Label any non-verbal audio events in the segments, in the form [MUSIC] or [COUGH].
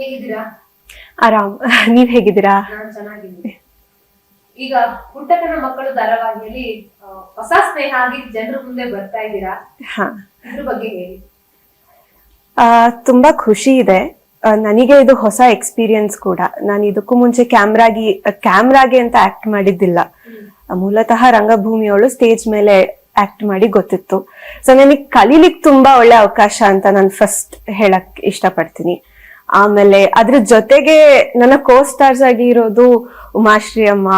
ಹೇಗಿದ್ದೀರಾ? ಆರಾಮ್. [LAUGHS] ನೀವ್ ಹೇಗಿದ್ದೀರಾ? ನಾನು ಚೆನ್ನಾಗಿದ್ದೀನಿ. ಈಗ ಪುಟ್ಟಕನ ಮಕ್ಕಳು ಧಾರಾವಾಹಿಯಲ್ಲಿ ಹೊಸ ಸ್ನೇಹ ಆಗಿ ಜನರ ಮುಂದೆ ಬರ್ತಾ ಇದ್ದೀರಾ? ಹಾ. ಇದ್ರ ಬಗ್ಗೆ ಹೇಳಿ. ಆ, ತುಂಬಾ ಖುಷಿ ಇದೆ. ಆ, ನನಗೆ ಇದು ಹೊಸ ಎಕ್ಸ್ಪೀರಿಯನ್ಸ್ ಕೂಡ. ನಾನು ಇದಕ್ಕೂ ಮುಂಚೆ ಕ್ಯಾಮ್ರಾಗಿ ಕ್ಯಾಮ್ರಾಗೆ ಅಂತ ಆಕ್ಟ್ ಮಾಡಿದ್ದಿಲ್ಲ. ಆ, ಮೂಲತಃ ರಂಗಭೂಮಿಯವಳು ಸ್ಟೇಜ್ ಮೇಲೆ ಆಕ್ಟ್ ಮಾಡಿ ಗೊತ್ತಿತ್ತು. ಸೊ ನನಗೆ ಕಲೀಲಿಕ್ಕೆ ತುಂಬಾ ಒಳ್ಳೆ ಅವಕಾಶ ಅಂತ ನಾನು ಫಸ್ಟ್ ಹೇಳಕ್ ಇಷ್ಟಪಡ್ತೀನಿ. ಆಮೇಲೆ ಅದ್ರ ಜೊತೆಗೆ ನನ್ನ ಕೋ ಸ್ಟಾರ್ಸ್ ಆಗಿ ಇರೋದು ಉಮಾಶ್ರೀ ಅಮ್ಮ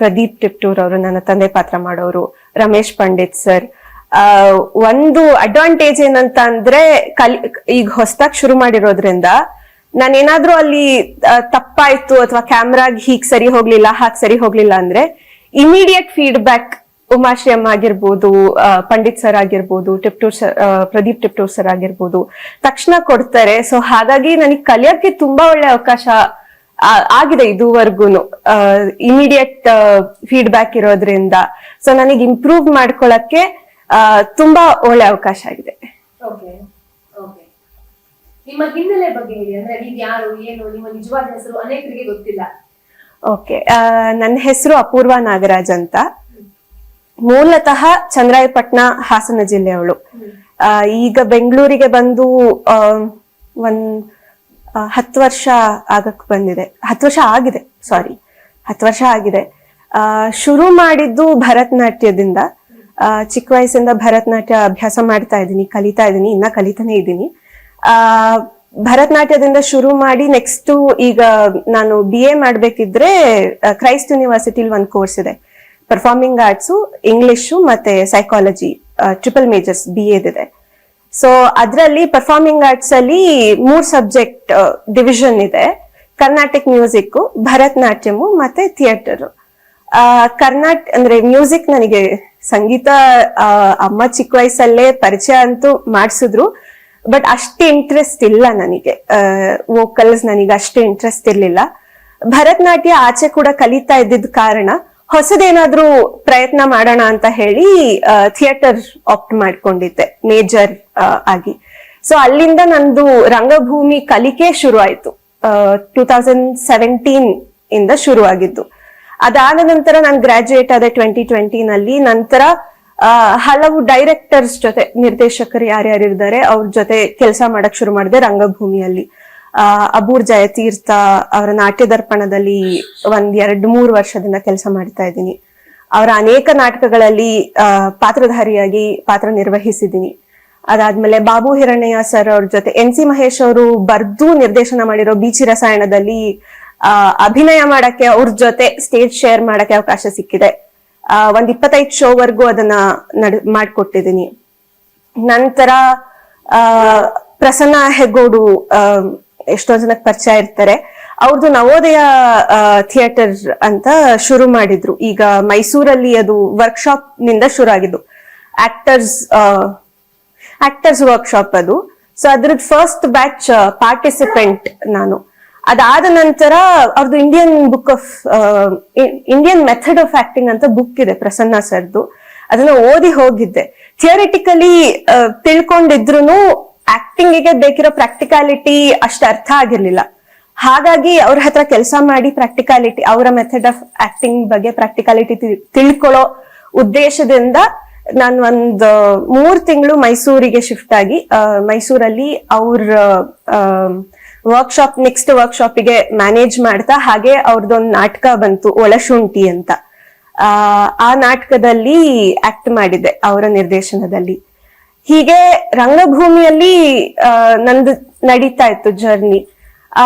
ಪ್ರದೀಪ್ ಟಿಪ್ಟೂರ್ ಅವರು, ನನ್ನ ತಂದೆ ಪಾತ್ರ ಮಾಡೋರು, ರಮೇಶ್ ಪಂಡಿತ್ ಸರ್ ಒಂದು ಅಡ್ವಾಂಟೇಜ್ ಏನಂತ ಅಂದ್ರೆ ಕಲಿ, ಈಗ ಹೊಸದಾಗಿ ಶುರು ಮಾಡಿರೋದ್ರಿಂದ ನಾನೇನಾದ್ರೂ ಅಲ್ಲಿ ತಪ್ಪಾಯ್ತು ಅಥವಾ ಕ್ಯಾಮ್ರಾಗ್ ಹೀಗ್ ಸರಿ ಹೋಗ್ಲಿಲ್ಲ, ಹಾಗೆ ಸರಿ ಹೋಗ್ಲಿಲ್ಲ ಅಂದ್ರೆ ಇಮಿಡಿಯೇಟ್ ಫೀಡ್ಬ್ಯಾಕ್ ಉಮಾಶ್ರೀ ಅಮ್ಮ ಆಗಿರ್ಬೋದು ಪಂಡಿತ್ ಸರ್ ಆಗಿರ್ಬೋದು ಟಿಪ್ಟೂರ್ ಸರ್ ಪ್ರದೀಪ್ ಟಿಪ್ಟೂರ್ ಸರ್ ಆಗಿರ್ಬೋದು ತಕ್ಷಣ ಕೊಡ್ತಾರೆ. ಸೊ ಹಾಗಾಗಿ ನನಗೆ ಕಲಿಯೋಕೆ ತುಂಬಾ ಒಳ್ಳೆ ಅವಕಾಶ ಆಗಿದೆ ಇದುವರೆಗೂನು. ಇಮಿಡಿಯೇಟ್ ಫೀಡ್ಬ್ಯಾಕ್ ಇರೋದ್ರಿಂದ. ಸೊ ನನಗೆ ಇಂಪ್ರೂವ್ ಮಾಡ್ಕೊಳಕ್ಕೆ ತುಂಬಾ ಒಳ್ಳೆ ಅವಕಾಶ ಆಗಿದೆ. ನಿಮ್ಮ ಹಿನ್ನೆಲೆ ಬಗ್ಗೆ ಹೇಳಿ. ಅಂದ್ರೆ ನೀವ್ ಯಾರು ಏನು ನಿಮ್ಮ ನಿಜವಾದ ಹೆಸರು ಅನೇಕರಿಗೆ ಗೊತ್ತಿಲ್ಲ. ಓಕೆ ನನ್ನ ಹೆಸರು ಅಪೂರ್ವ ನಾಗರಾಜ್ ಅಂತ. ಮೂಲತಃ ಚಂದ್ರಾಯಪಟ್ಟಣ ಹಾಸನ ಜಿಲ್ಲೆಯವಳು. ಈಗ ಬೆಂಗಳೂರಿಗೆ ಬಂದು ಒಂದ್ ಹತ್ತು ವರ್ಷ ಆಗಕ್ ಬಂದಿದೆ. ಹತ್ತು ವರ್ಷ ಆಗಿದೆ ಸಾರಿ ಹತ್ತು ವರ್ಷ ಆಗಿದೆ. ಶುರು ಮಾಡಿದ್ದು ಭರತನಾಟ್ಯದಿಂದ. ಚಿಕ್ಕ ವಯಸ್ಸಿಂದ ಭರತನಾಟ್ಯ ಅಭ್ಯಾಸ ಮಾಡ್ತಾ ಇದ್ದೀನಿ, ಕಲಿತಾ ಇದ್ದೀನಿ, ಇನ್ನ ಕಲಿತಾನೆ ಇದ್ದೀನಿ. ಆ, ಭರತನಾಟ್ಯದಿಂದ ಶುರು ಮಾಡಿ ನೆಕ್ಸ್ಟ್ ಈಗ ನಾನು ಬಿ ಎ ಮಾಡ್ಬೇಕಿದ್ರೆ ಕ್ರೈಸ್ಟ್ ಯೂನಿವರ್ಸಿಟಿಲಿ ಒಂದು ಕೋರ್ಸ್ ಇದೆ. ಪರ್ಫಾರ್ಮಿಂಗ್ ಆರ್ಟ್ಸು ಇಂಗ್ಲಿಷು ಮತ್ತೆ ಸೈಕಾಲಜಿ ಟ್ರಿಪಲ್ ಮೇಜರ್ಸ್ ಬಿ ಎದಿದೆ ಸೊ ಅದರಲ್ಲಿ ಪರ್ಫಾರ್ಮಿಂಗ್ ಆರ್ಟ್ಸ್ ಅಲ್ಲಿ ಮೂರ್ ಸಬ್ಜೆಕ್ಟ್ ಡಿವಿಷನ್ ಇದೆ. ಕರ್ನಾಟಿಕ್ ಮ್ಯೂಸಿಕ್ ಭರತನಾಟ್ಯಮು ಮತ್ತೆ ಥಿಯೇಟರ್ ಕರ್ನಾಟ್, ಅಂದ್ರೆ ಮ್ಯೂಸಿಕ್ ನನಗೆ ಸಂಗೀತ ಅಮ್ಮ ಚಿಕ್ಕ ವಯಸ್ಸಲ್ಲೇ ಪರಿಚಯ ಅಂತೂ ಮಾಡಿಸಿದ್ರು. ಬಟ್ ಅಷ್ಟು ಇಂಟ್ರೆಸ್ಟ್ ಇಲ್ಲ ನನಗೆ. ವೋಕಲ್ಸ್ ನನಗೆ ಅಷ್ಟು ಇಂಟ್ರೆಸ್ಟ್ ಇರ್ಲಿಲ್ಲ. ಭರತನಾಟ್ಯ ಆಚೆ ಕೂಡ ಕಲಿತಾ ಇದ್ದಿದ್ದ ಕಾರಣ ಹೊಸದೇನಾದ್ರೂ ಪ್ರಯತ್ನ ಮಾಡೋಣ ಅಂತ ಹೇಳಿ ಥಿಯೇಟರ್ ಆಪ್ಟ್ ಮಾಡ್ಕೊಂಡಿದ್ದೆ, ಮೇಜರ್ ಆಗಿ. ಸೊ ಅಲ್ಲಿಂದ ನಂದು ರಂಗಭೂಮಿ ಕಲಿಕೆ ಶುರು ಆಯ್ತು ಟೂ ತೌಸಂಡ್ ಸೆವೆಂಟೀನ್ ಇಂದ ಶುರು ಆಗಿದ್ದು ಅದಾದ ನಂತರ ನಾನು ಗ್ರಾಜುಯೇಟ್ ಆದ ಟ್ವೆಂಟಿ ಟ್ವೆಂಟಿನಲ್ಲಿ ನಂತರ ಹಲವು ಡೈರೆಕ್ಟರ್ಸ್ ಜೊತೆ ನಿರ್ದೇಶಕರು ಯಾರ್ಯಾರು ಇದ್ದಾರೆ ಅವ್ರ ಜೊತೆ ಕೆಲಸ ಮಾಡಕ್ ಶುರು ಮಾಡಿದೆ ರಂಗಭೂಮಿಯಲ್ಲಿ. ಆ, ಅಬೂರ್ ಜಯತೀರ್ಥ ಅವರ ನಾಟ್ಯ ದರ್ಪಣದಲ್ಲಿ ಒಂದ್ ಎರಡ್ ಮೂರು ವರ್ಷದಿಂದ ಕೆಲಸ ಮಾಡ್ತಾ ಇದ್ದೀನಿ. ಅವರ ಅನೇಕ ನಾಟಕಗಳಲ್ಲಿ ಪಾತ್ರಧಾರಿಯಾಗಿ ಪಾತ್ರ ನಿರ್ವಹಿಸಿದ್ದೀನಿ. ಅದಾದ್ಮೇಲೆ ಬಾಬು ಹಿರಣ್ಣಯ್ಯ ಸರ್ ಅವ್ರ ಜೊತೆ ಎನ್ ಸಿ ಮಹೇಶ್ ಅವರು ಬರ್ದು ನಿರ್ದೇಶನ ಮಾಡಿರೋ ಬೀಚಿ ರಸಾಯನದಲ್ಲಿ ಅಭಿನಯ ಮಾಡಕ್ಕೆ ಅವ್ರ ಜೊತೆ ಸ್ಟೇಜ್ ಶೇರ್ ಮಾಡಕ್ಕೆ ಅವಕಾಶ ಸಿಕ್ಕಿದೆ. ಒಂದ್ ಇಪ್ಪತ್ತೈದು ಶೋವರೆಗೂ ಅದನ್ನ ನಡ್ ಮಾಡ್ಕೊಟ್ಟಿದ್ದೀನಿ. ನಂತರ ಪ್ರಸನ್ನ ಹೆಗ್ಗೋಡು ಎಷ್ಟೋ ಜನಕ್ಕೆ ಪರಿಚಯ ಇರ್ತಾರೆ. ಅವ್ರದ್ದು ನವೋದಯ ಥಿಯೇಟರ್ ಅಂತ ಶುರು ಮಾಡಿದ್ರು. ಈಗ ಮೈಸೂರಲ್ಲಿ ಅದು ವರ್ಕ್ಶಾಪ್ನಿಂದ ಶುರು ಆಗಿದ್ದು. ಆಕ್ಟರ್ಸ್ ಆಕ್ಟರ್ಸ್ ವರ್ಕ್ಶಾಪ್ ಅದು. ಸೊ ಅದ್ರದ್ ಫಸ್ಟ್ ಬ್ಯಾಚ್ ಪಾರ್ಟಿಸಿಪೆಂಟ್ ನಾನು. ಅದಾದ ನಂತರ ಅವ್ರದ್ದು Indian book of Indian method of acting ಅಂತ ಬುಕ್ ಇದೆ ಪ್ರಸನ್ನ ಸರ್ದು. ಅದನ್ನ ಓದಿ ಹೋಗಿದ್ದೆ. ಥಿಯರಿಟಿಕಲಿ ತಿಳ್ಕೊಂಡಿದ್ರು ಆಕ್ಟಿಂಗ್ಗೆ ಬೇಕಿರೋ ಪ್ರಾಕ್ಟಿಕಾಲಿಟಿ ಅಷ್ಟು ಅರ್ಥ ಆಗಿರ್ಲಿಲ್ಲ. ಹಾಗಾಗಿ ಅವ್ರ ಹತ್ರ ಕೆಲಸ ಮಾಡಿ ಪ್ರಾಕ್ಟಿಕಾಲಿಟಿ ಅವರ ಮೆಥಡ್ ಆಫ್ ಆಕ್ಟಿಂಗ್ ಬಗ್ಗೆ ಪ್ರಾಕ್ಟಿಕಾಲಿಟಿ ತಿಳ್ಕೊಳ್ಳೋ ಉದ್ದೇಶದಿಂದ ನಾನು ಒಂದು ಮೂರ್ ತಿಂಗಳು ಮೈಸೂರಿಗೆ ಶಿಫ್ಟ್ ಆಗಿ ಮೈಸೂರಲ್ಲಿ ಅವ್ರ ವರ್ಕ್ಶಾಪ್ ನೆಕ್ಸ್ಟ್ ವರ್ಕ್ಶಾಪಿಗೆ ಮ್ಯಾನೇಜ್ ಮಾಡ್ತಾ ಹಾಗೆ ಅವ್ರದ್ದೊಂದು ನಾಟಕ ಬಂತು, ಒಳಶುಂಠಿ ಅಂತ. ಆ ನಾಟಕದಲ್ಲಿ ಆಕ್ಟ್ ಮಾಡಿದೆ ಅವರ ನಿರ್ದೇಶನದಲ್ಲಿ. ಹೀಗೆ ರಂಗಭೂಮಿಯಲ್ಲಿ ನಂದು ನಡೀತಾ ಇತ್ತು ಜರ್ನಿ ಆ,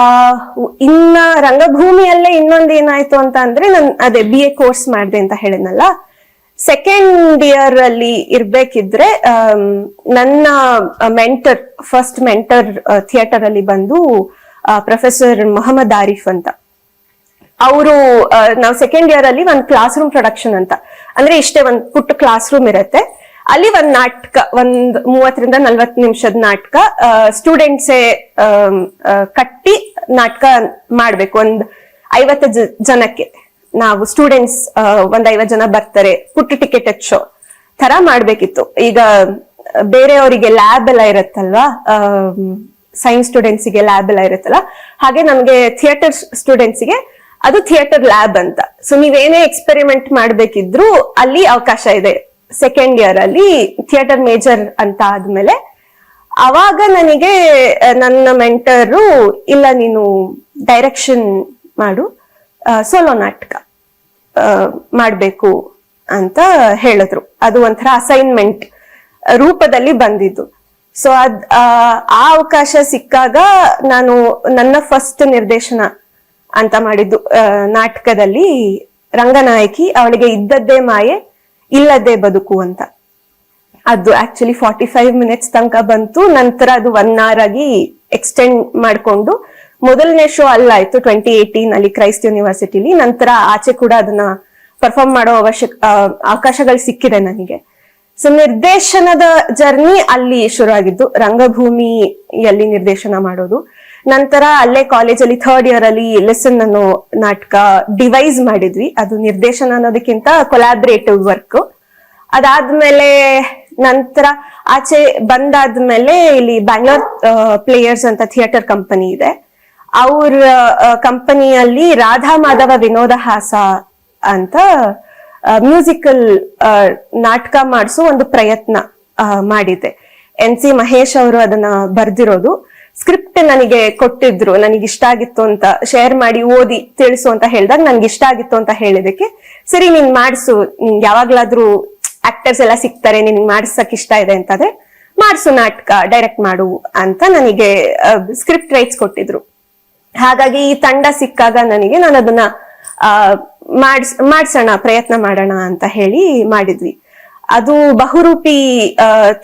ಇನ್ನ ರಂಗಭೂಮಿಯಲ್ಲೇ ಇನ್ನೊಂದು ಏನಾಯ್ತು ಅಂತ ಅಂದ್ರೆ ನನ್ ಅದೇ ಬಿ ಎ ಕೋರ್ಸ್ ಮಾಡಿದೆ ಅಂತ ಹೇಳಿದ್ನಲ್ಲ. ಸೆಕೆಂಡ್ ಇಯರ್ ಅಲ್ಲಿ ಇರ್ಬೇಕಿದ್ರೆ ನನ್ನ ಮೆಂಟರ್ ಫಸ್ಟ್ ಮೆಂಟರ್ ಥಿಯೇಟರ್ ಅಲ್ಲಿ ಬಂದು ಪ್ರೊಫೆಸರ್ ಮೊಹಮ್ಮದ್ ಆರಿಫ್ ಅಂತ. ಅವರು ನಾವು ಸೆಕೆಂಡ್ ಇಯರ್ ಅಲ್ಲಿ ಒಂದು ಕ್ಲಾಸ್ ರೂಮ್ ಪ್ರೊಡಕ್ಷನ್ ಅಂತ. ಅಂದ್ರೆ ಇಷ್ಟೇ ಒಂದ್ ಪುಟ್ಟ ಕ್ಲಾಸ್ ರೂಮ್ ಇರುತ್ತೆ. ಅಲ್ಲಿ ಒಂದ್ ನಾಟಕ, ಒಂದ್ ಮೂವತ್ತರಿಂದ ನಲ್ವತ್ ನಿಮಿಷದ ನಾಟಕ ಸ್ಟೂಡೆಂಟ್ಸೇ ಕಟ್ಟಿ ನಾಟಕ ಮಾಡ್ಬೇಕು. ಒಂದ್ ಐವತ್ತು ಜನಕ್ಕೆ ನಾವು ಸ್ಟೂಡೆಂಟ್ಸ್ ಒಂದ್ ಐವತ್ ಜನ ಬರ್ತಾರೆ. ಪುಟ್ಟ ಟಿಕೆಟ್ ಶೋ ತರ ಮಾಡ್ಬೇಕಿತ್ತು. ಈಗ ಬೇರೆಯವರಿಗೆ ಲ್ಯಾಬ್ ಎಲ್ಲ ಇರತ್ತಲ್ವಾ? ಸೈನ್ಸ್ ಸ್ಟೂಡೆಂಟ್ಸಿಗೆ ಲ್ಯಾಬ್ ಎಲ್ಲ ಇರುತ್ತಲ್ಲ? ಹಾಗೆ ನಮಗೆ ಥಿಯೇಟರ್ ಸ್ಟೂಡೆಂಟ್ಸಿಗೆ ಅದು ಥಿಯೇಟರ್ ಲ್ಯಾಬ್ ಅಂತ. ಸೊ ನೀವೇನೇ ಎಕ್ಸ್ಪೆರಿಮೆಂಟ್ ಮಾಡ್ಬೇಕಿದ್ರು ಅಲ್ಲಿ ಅವಕಾಶ ಇದೆ. ಸೆಕೆಂಡ್ ಇಯರ್ ಅಲ್ಲಿ ಥಿಯೇಟರ್ ಮೇಜರ್ ಅಂತ ಆದ್ಮೇಲೆ, ಅವಾಗ ನನಗೆ ನನ್ನ ಮೆಂಟರು ಇಲ್ಲ ನೀನು ಡೈರೆಕ್ಷನ್ ಮಾಡು ಸೋಲೋ ನಾಟಕ ಮಾಡಬೇಕು ಅಂತ ಹೇಳಿದ್ರು. ಅದು ಒಂಥರ ಅಸೈನ್ಮೆಂಟ್ ರೂಪದಲ್ಲಿ ಬಂದಿದ್ದು. ಸೊ ಅದ್ ಆ ಅವಕಾಶ ಸಿಕ್ಕಾಗ ನಾನು ನನ್ನ ಫಸ್ಟ್ ನಿರ್ದೇಶನ ಅಂತ ಮಾಡಿದ್ದು ನಾಟಕದಲ್ಲಿ ರಂಗನಾಯಕಿ, ಅವಳಿಗೆ ಇದ್ದದ್ದೇ ಮಾಯೆ ಇಲ್ಲದ್ದೇ ಬದುಕು ಅಂತ. ಅದು ಆಕ್ಚುಲಿ ಫಾರ್ಟಿ ಫೈವ್ ಮಿನಿಟ್ಸ್ ತನಕ ಬಂತು, ನಂತರ ಅದು ಒನ್ ಅವರ್ ಆಗಿ ಎಕ್ಸ್ಟೆಂಡ್ ಮಾಡ್ಕೊಂಡು, ಮೊದಲನೇ ಶೋ ಅಲ್ಲಾಯ್ತು ಟ್ವೆಂಟಿ ಏಯ್ಟೀನ್ ಅಲ್ಲಿ ಕ್ರೈಸ್ಟ್ ಯೂನಿವರ್ಸಿಟಿಲಿ ನಂತರ ಆಚೆ ಕೂಡ ಅದನ್ನ ಪರ್ಫಾರ್ಮ್ ಮಾಡೋ ಅವಶ್ಯಕ ಅವಕಾಶಗಳು ಸಿಕ್ಕಿದೆ ನನಗೆ. ಸೊ ನಿರ್ದೇಶನದ ಜರ್ನಿ ಅಲ್ಲಿ ಶುರು ಆಗಿದ್ದು ರಂಗಭೂಮಿಯಲ್ಲಿ ನಿರ್ದೇಶನ ಮಾಡೋದು. ನಂತರ ಅಲ್ಲೇ ಕಾಲೇಜಲ್ಲಿ ಥರ್ಡ್ ಇಯರ್ ಅಲ್ಲಿ ಲೆಸನ್ ಅನ್ನೋ ನಾಟಕ ಡಿವೈಸ್ ಮಾಡಿದ್ವಿ. ಅದು ನಿರ್ದೇಶನ ಅನ್ನೋದಕ್ಕಿಂತ ಕೊಲಾಬ್ರೇಟಿವ್ ವರ್ಕ್ ಅದಾದ್ಮೇಲೆ ನಂತರ ಆಚೆ ಬಂದಾದ್ಮೇಲೆ ಇಲ್ಲಿ ಬ್ಯಾಂಗ್ಳೂರ್ ಪ್ಲೇಯರ್ಸ್ ಅಂತ ಥಿಯೇಟರ್ ಕಂಪನಿ ಇದೆ. ಅವ್ರ ಕಂಪನಿಯಲ್ಲಿ ರಾಧಾ ಮಾಧವ ವಿನೋದ ಹಾಸ ಅಂತ ಮ್ಯೂಸಿಕಲ್ ನಾಟಕ ಮಾಡಿಸೋ ಒಂದು ಪ್ರಯತ್ನ ಮಾಡಿದೆ. ಎನ್ ಸಿ ಮಹೇಶ್ ಅವರು ಅದನ್ನ ಬರ್ದಿರೋದು. ಸ್ಕ್ರಿಪ್ಟ್ ನನಗೆ ಕೊಟ್ಟಿದ್ರು ನನಗೆ ಇಷ್ಟ ಆಗಿತ್ತು ಅಂತ ಶೇರ್ ಮಾಡಿ ಓದಿ ತಿಳಿಸು ಅಂತ ಹೇಳಿದಾಗ ನನ್ಗೆ ಇಷ್ಟ ಆಗಿತ್ತು ಅಂತ ಹೇಳಿದಕ್ಕೆ ಸರಿ, ನೀನ್ ಮಾಡಿಸು. ನಿನ್ ಯಾವಾಗ್ಲಾದ್ರೂ ಆಕ್ಟರ್ಸ್ ಎಲ್ಲ ಸಿಗ್ತಾರೆ ನಿನ್ ಮಾಡಿಸಕ್ ಇಷ್ಟ ಇದೆ ಅಂತಂದ್ರೆ ಮಾಡ್ಸು ನಾಟಕ ಡೈರೆಕ್ಟ್ ಮಾಡು ಅಂತ ನನಗೆ ಸ್ಕ್ರಿಪ್ಟ್ ರೈಟ್ಸ್ ಕೊಟ್ಟಿದ್ರು. ಹಾಗಾಗಿ ಈ ತಂಡ ಸಿಕ್ಕಾಗ ನನಗೆ ನಾನು ಅದನ್ನ ಮಾಡ್ಸ್, ಮಾಡ್ಸೋಣ, ಪ್ರಯತ್ನ ಮಾಡೋಣ ಅಂತ ಹೇಳಿ ಮಾಡಿದ್ವಿ. ಅದು ಬಹುರೂಪಿ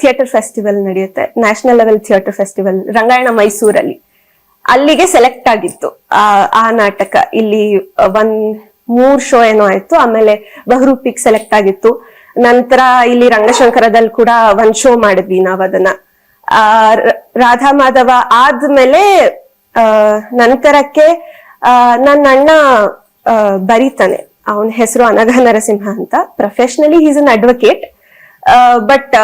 ಥಿಯೇಟರ್ ಫೆಸ್ಟಿವಲ್ ನಡೆಯುತ್ತೆ. National level theatre festival Rangayana ಮೈಸೂರಲ್ಲಿ. ಅಲ್ಲಿಗೆ ಸೆಲೆಕ್ಟ್ ಆಗಿತ್ತು ಆ ನಾಟಕ. ಇಲ್ಲಿ ಒಂದ್ ಮೂರ್ ಶೋ ಏನೋ ಆಯ್ತು. ಆಮೇಲೆ ಬಹುರೂಪಿಗೆ ಸೆಲೆಕ್ಟ್ ಆಗಿತ್ತು. ನಂತರ ಇಲ್ಲಿ ರಂಗಶಂಕರದಲ್ಲಿ ಕೂಡ ಒಂದ್ ಶೋ ಮಾಡಿದ್ವಿ ನಾವ್ ಅದನ್ನ. ಆ ರಾಧಾ ಮಾಧವ ಆದ್ಮೇಲೆ ನಂತರಕ್ಕೆ ನನ್ನ ಅಣ್ಣ ಬರೀತಾನೆ. ಅವನ ಹೆಸರು ಅನಘ ನರಸಿಂಹ ಅಂತ. Professionally is an advocate but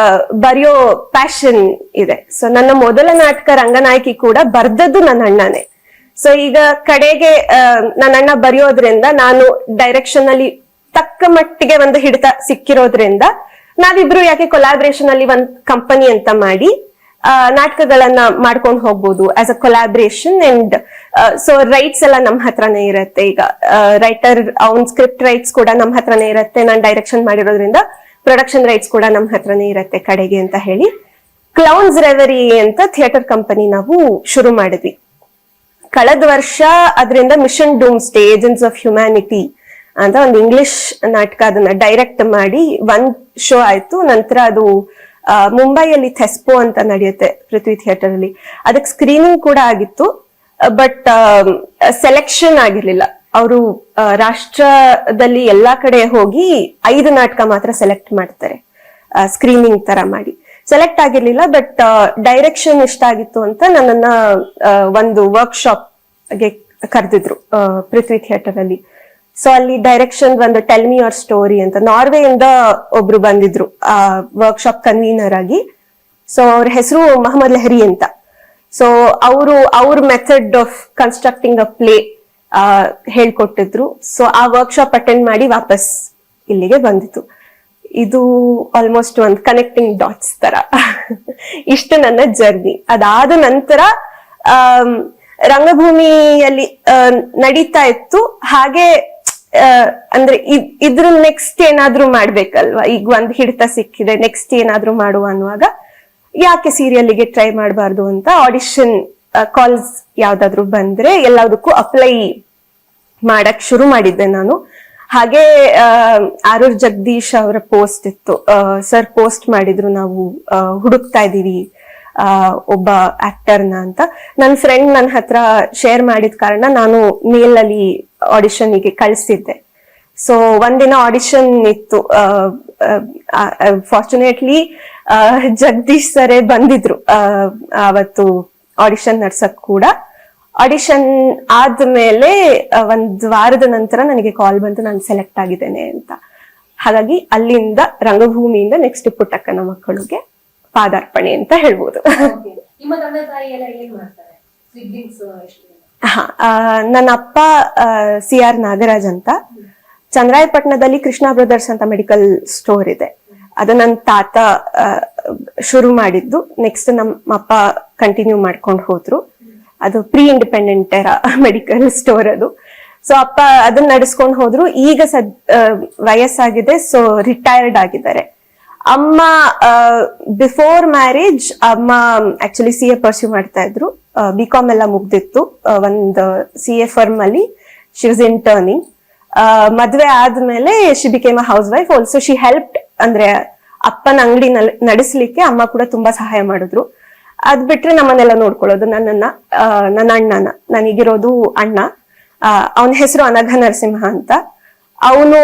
ಬರೆಯೋ ಪ್ಯಾಷನ್ ಇದೆ. ಸೊ ನನ್ನ ಮೊದಲ ನಾಟಕ ರಂಗನಾಯಕಿ ಕೂಡ ಬರ್ದದ್ದು ನನ್ನ ಅಣ್ಣನೇ. ಸೊ ಈಗ ಕಡೆಗೆ ನನ್ನ ಅಣ್ಣ ಬರೆಯೋದ್ರಿಂದ ನಾನು ಡೈರೆಕ್ಷನ್ ಅಲ್ಲಿ ತಕ್ಕ ಮಟ್ಟಿಗೆ ಒಂದು ಹಿಡಿತ ಸಿಕ್ಕಿರೋದ್ರಿಂದ ನಾವಿಬ್ರು ಯಾಕೆ ಕೊಲಾಬ್ರೇಷನ್ ಅಲ್ಲಿ ಒಂದ್ ಕಂಪನಿ ಅಂತ ಮಾಡಿ ನಾಟಕಗಳನ್ನ ಮಾಡ್ಕೊಂಡು ಹೋಗ್ಬೋದು as a collaboration and so rights ಎಲ್ಲ ನಮ್ಮ ಹತ್ರನೇ ಇರುತ್ತೆ. ಈಗ ರೈಟರ್ ಅವನ್ ಸ್ಕ್ರಿಪ್ಟ್ ರೈಟ್ಸ್ ಕೂಡ ನಮ್ಮ ಹತ್ರನೇ ಇರುತ್ತೆ. ನಾನು ಡೈರೆಕ್ಷನ್ ಮಾಡಿರೋದ್ರಿಂದ ಪ್ರೊಡಕ್ಷನ್ ರೈಟ್ಸ್ ಕೂಡ ನಮ್ಮ ಹತ್ರನೇ ಇರತ್ತೆ ಕಡೆಗೆ ಅಂತ ಹೇಳಿ. ಕ್ಲೌನ್ಸ್ ರೆವರಿ ಅಂತ ಥಿಯೇಟರ್ ಕಂಪನಿ ನಾವು ಶುರು ಮಾಡಿದ್ವಿ. ಕಳೆದ ವರ್ಷ ಅದರಿಂದ mission doomsday agents of humanity ಅಂತ ಒಂದು ಇಂಗ್ಲಿಷ್ ನಾಟಕ ಅದನ್ನ ಡೈರೆಕ್ಟ್ ಮಾಡಿ ಒಂದ್ ಶೋ ಆಯ್ತು. ನಂತರ ಅದು ಮುಂಬೈಯಲ್ಲಿ ಥೆಸ್ಪೋ ಅಂತ ನಡೆಯುತ್ತೆ ಪೃಥ್ವಿ ಥಿಯೇಟರ್ ಅಲ್ಲಿ. ಅದಕ್ಕೆ ಸ್ಕ್ರೀನಿಂಗ್ ಕೂಡ ಆಗಿತ್ತು. ಬಟ್ ಸೆಲೆಕ್ಷನ್ ಆಗಿರ್ಲಿಲ್ಲ. ಅವರು ರಾಷ್ಟ್ರದಲ್ಲಿ ಎಲ್ಲಾ ಕಡೆ ಹೋಗಿ ಐದು ನಾಟಕ ಮಾತ್ರ ಸೆಲೆಕ್ಟ್ ಮಾಡ್ತಾರೆ. ಸ್ಕ್ರೀನಿಂಗ್ ತರ ಮಾಡಿ. ಸೆಲೆಕ್ಟ್ ಆಗಿರ್ಲಿಲ್ಲ ಬಟ್ ಡೈರೆಕ್ಷನ್ ಇಷ್ಟ ಆಗಿತ್ತು ಅಂತ ನನ್ನನ್ನ ಒಂದು ವರ್ಕ್ಶಾಪ್ಗೆ ಕರೆದಿದ್ರು ಪೃಥ್ವಿ ಥಿಯೇಟರ್ ಅಲ್ಲಿ. ಸೊ ಅಲ್ಲಿ ಡೈರೆಕ್ಷನ್ ಒಂದು ಟೆಲ್ ಮಿ ಅವರ್ ಸ್ಟೋರಿ ಅಂತ. ನಾರ್ವೆ ಇಂದ ಒಬ್ರು ಬಂದಿದ್ರು, ಆ ವರ್ಕ್ಶಾಪ್ ಕನ್ವೀನರ್ ಆಗಿ. ಸೊ ಅವ್ರ ಹೆಸರು ಮಹಮ್ಮದ್ ಲಹರಿ ಅಂತ. ಸೊ ಅವರು, ಅವ್ರ method of constructing a play ಹೇಳ್ಕೊಟ್ಟಿದ್ರು. So ಆ ವರ್ಕ್ಶಾಪ್ ಅಟೆಂಡ್ ಮಾಡಿ ವಾಪಸ್ ಇಲ್ಲಿಗೆ ಬಂದಿತ್ತು ಇದು ಆಲ್ಮೋಸ್ಟ್ ಒಂದು ಕನೆಕ್ಟಿಂಗ್ ಡಾಟ್ಸ್ ತರ. ಇಷ್ಟು ನನ್ನ ಜರ್ನಿ ಅದಾದ ನಂತರ ರಂಗಭೂಮಿಯಲ್ಲಿ ನಡೀತಾ ಇತ್ತು. ಹಾಗೆ ಅಂದ್ರೆ ಇದ್- ಇದ್ರ ನೆಕ್ಸ್ಟ್ ಏನಾದ್ರೂ ಮಾಡ್ಬೇಕಲ್ವಾ? ಈಗ ಒಂದ್ ಹಿಡಿತ ಸಿಕ್ಕಿದೆ ನೆಕ್ಸ್ಟ್ ಏನಾದ್ರೂ ಮಾಡುವ ಅನ್ನುವಾಗ, ಯಾಕೆ ಸೀರಿಯಲ್ಗೆ ಟ್ರೈ ಮಾಡಬಾರ್ದು ಅಂತ ಆಡಿಷನ್ ಕಾಲ್ಸ್ ಯಾವ್ದಾದ್ರು ಬಂದ್ರೆ ಎಲ್ಲದಕ್ಕೂ ಅಪ್ಲೈ ಮಾಡಕ್ ಶುರು ಮಾಡಿದ್ದೆ ನಾನು. ಹಾಗೆ ಆ, ಆರೂರ್ ಜಗದೀಶ್ ಅವರ ಪೋಸ್ಟ್ ಇತ್ತು. ಸರ್ ಪೋಸ್ಟ್ ಮಾಡಿದ್ರು ನಾವು ಹುಡುಕ್ತಾ ಇದ್ದೀವಿ ಒಬ್ಬ ಆಕ್ಟರ್ನ ಅಂತ. ನನ್ನ ಫ್ರೆಂಡ್ ನನ್ನ ಹತ್ರ ಶೇರ್ ಮಾಡಿದ ಕಾರಣ ನಾನು ಮೇಲ್ ಅಲ್ಲಿ ಆಡಿಷನ್ಗೆ ಕಳಿಸಿದ್ದೆ. ಸೊ ಒಂದಿನ ಆಡಿಷನ್ ಇತ್ತು. ಫಾರ್ಚುನೇಟ್ಲಿ ಜಗದೀಶ್ ಸರೇ ಬಂದಿದ್ರು. ಅವತ್ತು ಆಡಿಷನ್ ನಡ್ಸಕ್ ಕೂಡ. ಆಡಿಷನ್ ಆದ್ಮೇಲೆ ಒಂದ್ ವಾರದ ನಂತರ ನನಗೆ ಕಾಲ್ ಬಂತು ನಾನು ಸೆಲೆಕ್ಟ್ ಆಗಿದ್ದೇನೆ ಅಂತ. ಹಾಗಾಗಿ ಅಲ್ಲಿಂದ ರಂಗಭೂಮಿಯಿಂದ ನೆಕ್ಸ್ಟ್ ಪುಟ್ಟಕ್ಕನ ಮಕ್ಕಳಿಗೆ ಪಾದಾರ್ಪಣೆ ಅಂತ ಹೇಳ್ಬೋದು. ನನ್ನ ಅಪ್ಪ ಸಿ ಆರ್ ನಾಗರಾಜ್ ಅಂತ. ಚಂದ್ರಾಯಪಟ್ಟಣದಲ್ಲಿ ಕೃಷ್ಣ ಬ್ರದರ್ಸ್ ಅಂತ ಮೆಡಿಕಲ್ ಸ್ಟೋರ್ ಇದೆ. ಅದು ನನ್ನ ತಾತ ಶುರು ಮಾಡಿದ್ದು. ನೆಕ್ಸ್ಟ್ ನಮ್ಮ ಅಪ್ಪ ಕಂಟಿನ್ಯೂ ಮಾಡ್ಕೊಂಡು ಹೋದ್ರು. ಅದು ಪ್ರೀ ಇಂಡಿಪೆಂಡೆಂಟ್ ಮೆಡಿಕಲ್ ಸ್ಟೋರ್ ಅದು. ಸೊ ಅಪ್ಪ ಅದನ್ನ ನಡೆಸ್ಕೊಂಡು ಹೋದ್ರು. ಈಗ ಸದ್ ವಯಸ್ಸಾಗಿದೆ. ಸೊ ರಿಟೈರ್ಡ್ ಆಗಿದ್ದಾರೆ. ಅಮ್ಮ ಬಿಫೋರ್ ಮ್ಯಾರೇಜ್ ಅಮ್ಮ ಆಕ್ಚುಲಿ ಸಿ ಎ ಪರ್ಸ್ಯೂ ಮಾಡ್ತಾ ಇದ್ರು. ಬಿ ಕಾಮ್ ಎಲ್ಲ ಮುಗ್ದಿತ್ತು. ಒಂದು ಸಿ ಎ ಫರ್ಮ್ ಅಲ್ಲಿ. ಶಿ ವಾಸ್ ಇಂಟರ್ನಿಂಗ್ ಮದ್ವೆ ಆದ್ಮೇಲೆ she became a housewife also she help ಅಂದ್ರೆ ಅಪ್ಪನ ಅಂಗಡಿ ನಡೆಸ್ಲಿಕ್ಕೆ ಅಮ್ಮ ಕೂಡ ತುಂಬಾ ಸಹಾಯ ಮಾಡಿದ್ರು. ಅದ್ ಬಿಟ್ರೆ ನಮ್ಮನ್ನೆಲ್ಲ ನೋಡ್ಕೊಳ್ಳೋದು ನನ್ನನ್ನ ನನ್ನ ಅಣ್ಣನ. ನನಗಿರೋದು ಅಣ್ಣ. ಅವನ ಹೆಸರು ಅನಘ ನರಸಿಂಹ ಅಂತ. ಅವನು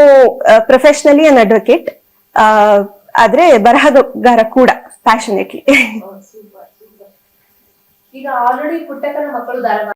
ಪ್ರೊಫೆಷನಲಿ ಅನ್ ಅಡ್ವೊಕೇಟ್ ಆದ್ರೆ ಬರಹಗಾರ ಕೂಡ ಪ್ಯಾಷನೇಟ್ಲಿ ಈಗ ಆಲ್ರೆಡಿ ಪುಟ್ಟಕ್ಕನ ಮಕ್ಕಳು